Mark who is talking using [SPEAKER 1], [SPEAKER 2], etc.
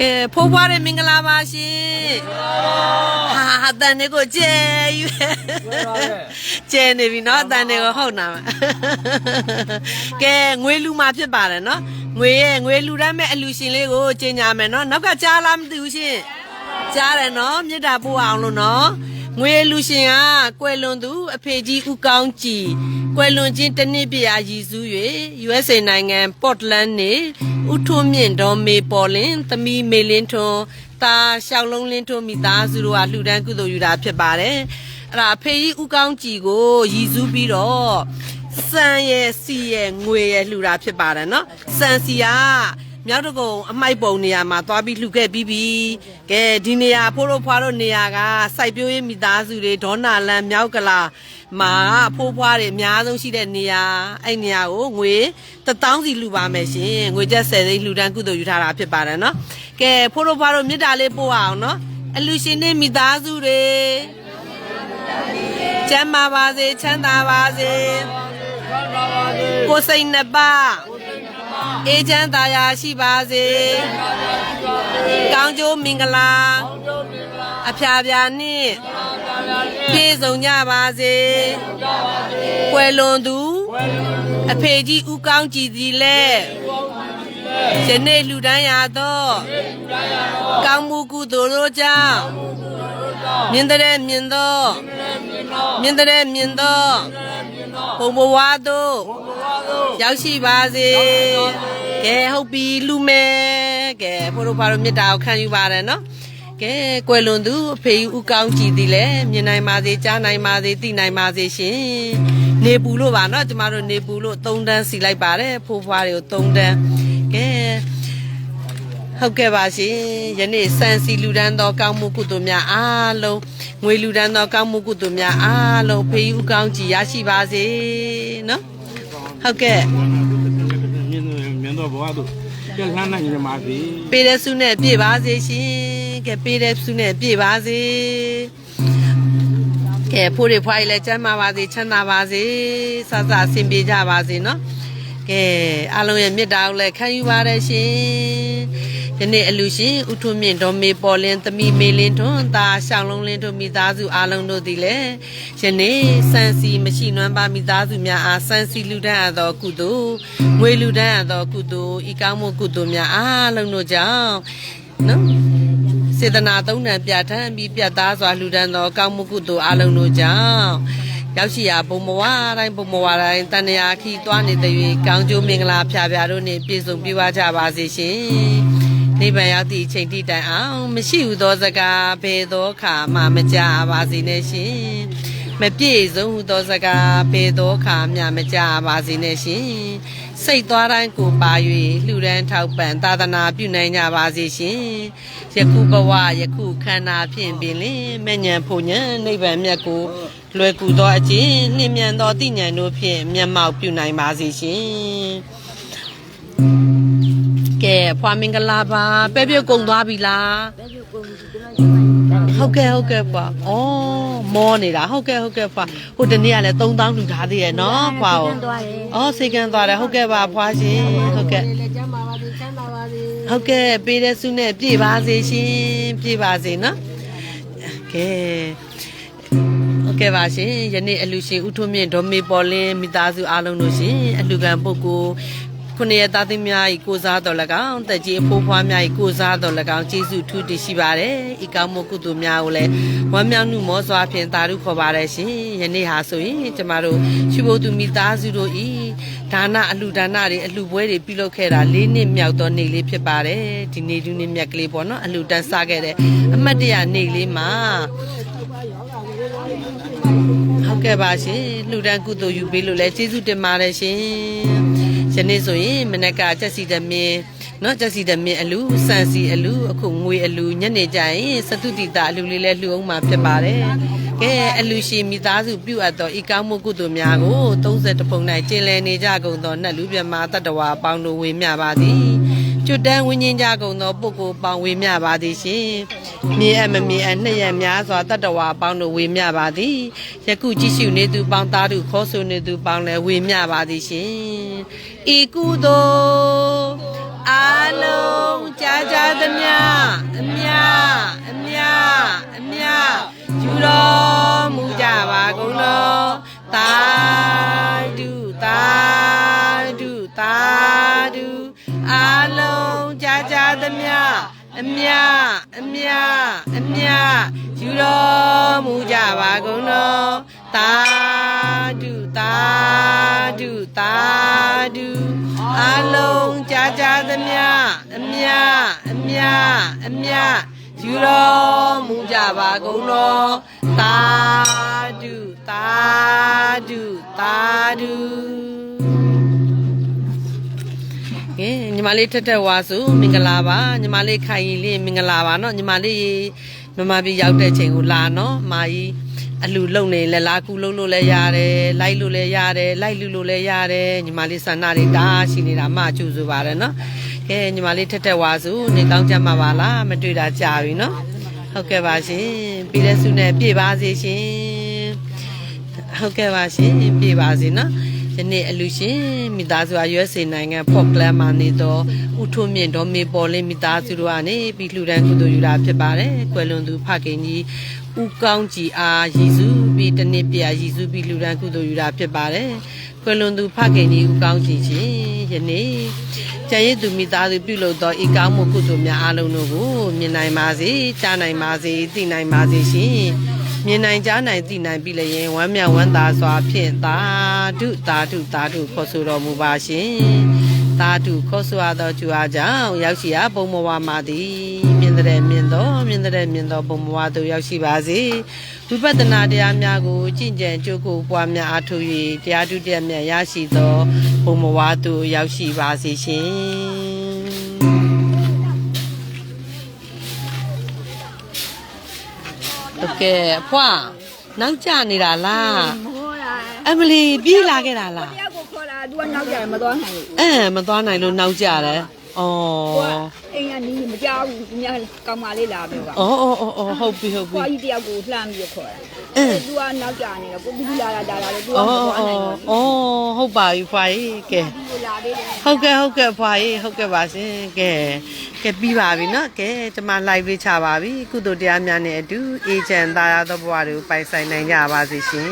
[SPEAKER 1] ကဲဖိုးဖွားတဲ့မင်္ဂလာပါရှင်ဟာအတန်လေးကိုကျဲယူကျဲနေပြီနော်အတန်လေးကိုဟုတ်နာမှာကဲငွေလူမှာဖြစ်ပါတယ်နော်ငွေရဲ့ငွေလူရမ်းမဲ့အလူရှင်လေးကိုကျင်ညာမယ်နော်နောက်ကကြားလားမသိဘူးရှင်ကြားတယ်နော်မြစ်တာပို့အောင်လို့နော်ငွေလူရှင်ကကွယ်လွန်သူအဖေကြီးဦးကောင်းကြည်ကွယ်လွန်ခြင်းတစ်နှစ်ပြည့်ရာရည်စူး၍ USA နိုင်ငံပေါ့တလန် နေဦးထွန်းမြင့်တော်မေပေါ်လင်သမီးမေလင်းထွန်းတာရှောက်လုံးလင်းထွန်းမိသားစုတို့ကလှူဒန်းကုသိုလ်ယူတာဖြစ်ပါတယ်အဲ့ဒါအဖေကြီးဦးကောင်းကြည်ကိုရည်စူးပြီးတော့စံရဲ့စီရဲ့ငွေရဲ့လှူတာဖြစ်ပါတယ်နော်စံစီက မြောက်တကုံအမိုက်ပုံနေရာမှာသွားပြီးလှူခဲ့ပြီးပြီကဲဒီနေရာဖိုးတို့ဖွားတို့နေရာကစိုက်ပျိုးရေးမိသားစုတွေဒေါနာလန်မြောက်ကလာမှာအဖိုးဖွားတွေအများဆုံးရှိတဲ့နေရာအဲ့နေရာကိုငွေ1000စီလှူပါမယ်ရှင်ငွေကျပ်10သိန်းလှူဒန်းကုသိုလ်ယူထားတာဖြစ်ပါတယ်နော်ကဲဖိုးတို့ဖွားတို့မြစ်တာလေးပို့အောင်နော်အလူရှင်တွေမိသားစုတွေကျမ်းမာပါစေချမ်းသာပါစေကိုယ်စိတ်နှစ်ပါး အေးချမ်းသာယာရှိပါစေကောင်းကျိုးမင်္ဂလာအဖျားဖျားနှင့်ပြည့်စုံကြပါစေကွယ်လွန်သူအဖေကြီးဦးကောင်းကြည်သည်လဲယနေ့လူတန်းရသောကောင်းမှုကုသိုလ်တို့ကြောင့်မြင်တဲ့မြင်သောမြင်တဲ့မြင်သော ဘုံဘဝတို့ရောက်ရှိပါစေကဲဟုတ်ပြီလူမဲကဲဖိုးတို့ဘာလို့မေတ္တာကိုခံယူပါတယ်နော်ကဲကွယ်လွန်သူအဖေဦးကောင်းကြည်သည်လဲမြင်နိုင်ပါစေကြားနိုင်ပါစေသိနိုင်ပါစေရှင်နေပူလို့ပါနော်ကျမတို့နေပူလို့၃တန်းစီလိုက်ပါတယ်ဖိုးဖွားတွေကို၃တန်းကဲ ဟုတ်ကဲ့ပါရှင်ယနေ့စံစီလူဒန်းသောကောင်းမှုကုသိုလ်များအားလုံးငွေလူဒန်းသောကောင်းမှုကုသိုလ်များအားလုံးဖေးဦးကောင်းကြည်ရရှိပါစေနော်ဟုတ်ကဲ့
[SPEAKER 2] မြင်မြင်တော့ဘဝတို့ပြက်လှမ်းနိုင်ကြပါစေ
[SPEAKER 1] ပေးတဲ့ဆုနဲ့ပြည့်ပါစေရှင်ကဲပေးတဲ့ဆုနဲ့ပြည့်ပါစေကဲဖိုးတွေဖွားရည်လည်းကျမ်းမာပါစေချမ်းသာပါစေစသအဆင်ပြေကြပါစေနော်ကဲအားလုံးရဲ့မေတ္တာကိုလည်းခံယူပါရရှင် ယနေ့အလူရှင်ဥထုမြင့်တော်မေပေါ်လင်းသမီးမေလင်းထွန်းသားရှောင်းလုံးလင်းတို့မိသားစုအားလုံးတို့သည်လည်းယနေ့စံစီမရှိနွမ်းပါမိသားစုများအားစံစီလူဒန်းအပ်သောကုသိုလ်ငွေလူဒန်းအပ်သောကုသိုလ်ဤကောင်းမှုကုသိုလ်များအားလုံးတို့ကြောင့်နော်စေတနာသုံးတန်ပြဋ္ဌာန်းပြီးပြတ်သားစွာလှူဒန်းသောကောင်းမှုကုသိုလ်အလုံးတို့ကြောင့်ရောက်ရှိရာဘုံဘဝတိုင်းဘုံဘဝတိုင်းတဏှာခီသွားနေတဲ့၍ကောင်းကျိုးမင်္ဂလာဖျားဖျားတို့နှင့်ပြည့်စုံပြည့်ဝကြပါစေရှင် နိဗ္ဗာန်ရောက်သည့်အချိန်ထိတိုင်အောင်မရှိဟုသောစကားဘယ်သောအခါမှမကြပါစေနဲ့ရှင်မပြည့်စုံဟုသောစကားဘယ်သောအခါမှမကြပါစေနဲ့ရှင်စိတ်သွားတိုင်းကိုပါ၍လှူဒန်းထောက်ပံ့သာသနာပြုနိုင်ကြပါစေရှင်ယခုဘဝယခုခန္ဓာဖြင့်ပင်လင်မဉ္ဇဉ်ဖို့ဉ္ဇဉ်နိဗ္ဗာန်မြတ်ကိုလွယ်ကူသောအခြင်းနှင့်မြန်သောတိဉ္ဇဉ်တို့ဖြင့်မျက်မှောက်ပြုနိုင်ပါစေရှင် ကဲဖွာမင်္ဂလာပါပဲပြုတ်ကုံသွားပြီလားဟုတ်ကဲ့ဟုတ်ကဲ့ပါဩမောနေတာဟုတ်ကဲ့ဟုတ်ကဲ့ဖွာဟိုတနေ့ကလည်း3000လူထားသေးရဲ့နော်ဖွာဩဩစေကန်သွားတယ်ဟုတ်ကဲ့ပါဖွာရှင်ဟုတ်ကဲ့
[SPEAKER 3] လည်းကျမ်းပါပါစေချမ်းသာပါစေ
[SPEAKER 1] ဟုတ်ကဲ့ပေးတဲ့ဆုနဲ့ပြည့်ပါစေရှင်ပြည့်ပါစေနော်ကဲဟုတ်ကဲ့ပါရှင်ယနေ့အလူရှင်ဥထုမြင့်ဒေါ်မေပေါ်လင်းမိသားစုအားလုံးတို့ရှင်အလူကံပုဂ္ဂိုလ် ခုနှစ်ရသားသမီးများဤကိုစားတော်၎င်းတက်ကြီးအဖိုးဖွားများဤကိုစားတော်၎င်းကျေးဇူးထူးတည်ရှိပါတယ်ဤကောင်းမှုကုသိုလ်များကိုလည်းဝမ်းမြောက်မှုမောစွာဖြင့်တာရုခေါ်ပါတယ်ရှင်ယနေ့ဟာဆိုရင်ကျမတို့ရှိဖို့သူမိသားစုတို့ဤဒါနအလူဒါနတွေအလူပွဲတွေပြုလုပ်ခဲ့တာ၄နှစ်မြောက်သောနေ့လေးဖြစ်ပါတယ်ဒီနေ့ဒီနေ့မြတ်ကလေးပေါ့နော်အလူတန်းစားခဲ့တဲ့အမှတ်တရနေ့လေးမှာဟုတ်ကဲ့ပါရှင်လှူဒန်းကုသိုလ်ယူပေးလို့လဲကျေးဇူးတင်ပါတယ်ရှင် ယနေ့ဆိုရင်မနက်ကကြက်စီသမင်းနော်ကြက်စီသမင်းအလူစံစီအလူအခုငွေအလူညနေကျရင်သတုတိတာအလူလေးလဲလှူအောင်မှာဖြစ်ပါတယ်ကဲအလူရှိမိသားစုပြုအပ်သောဤကောင်းမှုကုသိုလ်များကို30ပုံ၌ကျင်လည်နေကြကုန်သောနတ်လူမြတ်မာတတ္တဝါအပေါင်းတို့ဝေမျှပါသည် ကျွတ်တန်းဝင်းချင်းကြကုန်သောပုဂ္ဂိုလ်ပေါင်းဝေမျှပါသည်ရှင်မြေအပ်မမြေအပ်နှစ်ရက်များစွာတတ္တဝါပေါင်းတို့ဝေမျှပါသည်ယခုကြည့်ရှုနေသူပေါင်းသားတို့ခေါ်ဆိုနေသူပေါင်းလည်းဝေမျှပါသည်ရှင်ဤကုသိုလ်အလုံးကြာကြာသမျှ သမျှအမြအမြအမြယူတော်မူကြပါကုန်တော်သာဓုသာဓုသာဓုအလုံးကြာကြာသမျှအမြအမြအမြယူတော်မူကြပါကုန်တော်သာဓုသာဓုသာဓု ညီမလေးထက်ထက်ဝါစုမင်္ဂလာပါညီမလေးခိုင်ရင်လေးမင်္ဂလာပါเนาะညီမလေးမမပြည်ရောက်တဲ့ချိန်ကိုလာเนาะမာကြီးအလူလုံနေလဲလာကူလုံလို့လဲရတယ်လိုက်လို့လဲရတယ်လိုက်လူလို့လဲရတယ်ညီမလေးဆန္ဒတွေဒါရှိနေတာအမကျူဆိုပါတယ်เนาะကဲညီမလေးထက်ထက်ဝါစုနေကောင်းကြမှာပါလားမတွေ့တာကြာပြီเนาะဟုတ်ကဲ့ပါရှင်ပြည်တဲ့စုနဲ့ပြေပါစေရှင်ဟုတ်ကဲ့ပါရှင်ပြေပါစေเนาะ ယနေ့အလူရှင်မိသားစုအရွယ်စေနိုင်ငံဖော့ကလမ်မှာနေတော့ဥထုမြင့်တော်မေပေါ်လင်းမိသားစုတို့ကနေပြီးလှူဒန်းကုသိုလ်ယူတာဖြစ်ပါတယ်။ကွယ်လွန်သူဖခင်ကြီးဦးကောင်းကြည်အားရည်စုပြီးတနေ့ပြရည်စုပြီးလှူဒန်းကုသိုလ်ယူတာဖြစ်ပါတယ်။ကွယ်လွန်သူဖခင်ကြီးဦးကောင်းကြည်ရှင်ယနေ့ကျန်ရည်သူမိသားစုပြုလုပ်သောဤကောင်းမှုကုသိုလ်များအားလုံးတို့ကိုမြင်နိုင်ပါစေကြားနိုင်ပါစေသိနိုင်ပါစေရှင်။ မြင်နိုင်ကြားနိုင်သိနိုင်ပြီလျင်ဝမ်းမြောက်ဝမ်းသာစွာဖြင့်သာဓုသာဓုသာဓုခေါ်ဆိုတော်မူပါရှင်သာဓုခေါ်ဆိုရသောကျူအားကြောင့်ရောက်ရှိရာဘုံဘဝမှာသည်မြင်တဲ့မြင်သောမြင်တဲ့မြင်သောဘုံဘဝသို့ရောက်ရှိပါစေဝိပဿနာတရားများကိုကျင့်ကြံကြိုးကိုပွားများအားထုတ်၍တရားဓုတရားများရရှိသောဘုံဘဝသို့ရောက်ရှိပါစေရှင် တ်ကဲ့အဖွားနောက်ကျနေတာလား
[SPEAKER 3] မဟုတ်လား
[SPEAKER 1] အမလီပြေးလာခဲ့တာလား
[SPEAKER 3] တရားကိုခေါ်လာသူကနောက်ကြတယ်မသွားနိုင်ဘူး
[SPEAKER 1] အဲမသွားနိုင်လို့နောက်ကျတယ်ဩ
[SPEAKER 3] ကိုကအိမ်ကနီးမကြောက်ဘူးသူများကောင်းမလေးလာပြီပါ
[SPEAKER 1] ဩဩဩဩဟုတ်ပြီဟုတ်ပြီ
[SPEAKER 3] ခွာကြီးတရားကိုလှမ်းပြီးခေါ်တာ
[SPEAKER 1] အင်း
[SPEAKER 3] သူကနောက်ကြနေတော့ကိုသူလာလာလာလို့သူက
[SPEAKER 1] ဩ
[SPEAKER 3] မ
[SPEAKER 1] ဩ
[SPEAKER 3] သွားနိုင်ဘူး
[SPEAKER 1] ဩဟုတ်ပါပြီဖွာကြီးကဲ
[SPEAKER 3] သူလာသေးတယ်
[SPEAKER 1] ဟုတ်ကဲ့ဟုတ်ကဲ့ဖွာကြီးဟုတ်ကဲ့ပါရှင်ကဲ ကဲပြီးပါပြီเนาะကဲကျမ live လေးချပါပြီကုသိုလ်တရားများနဲ့အတူအေးချမ်းသာရသောဘဝတွေကိုပိုင်ဆိုင်နိုင်ကြပါစေရှင်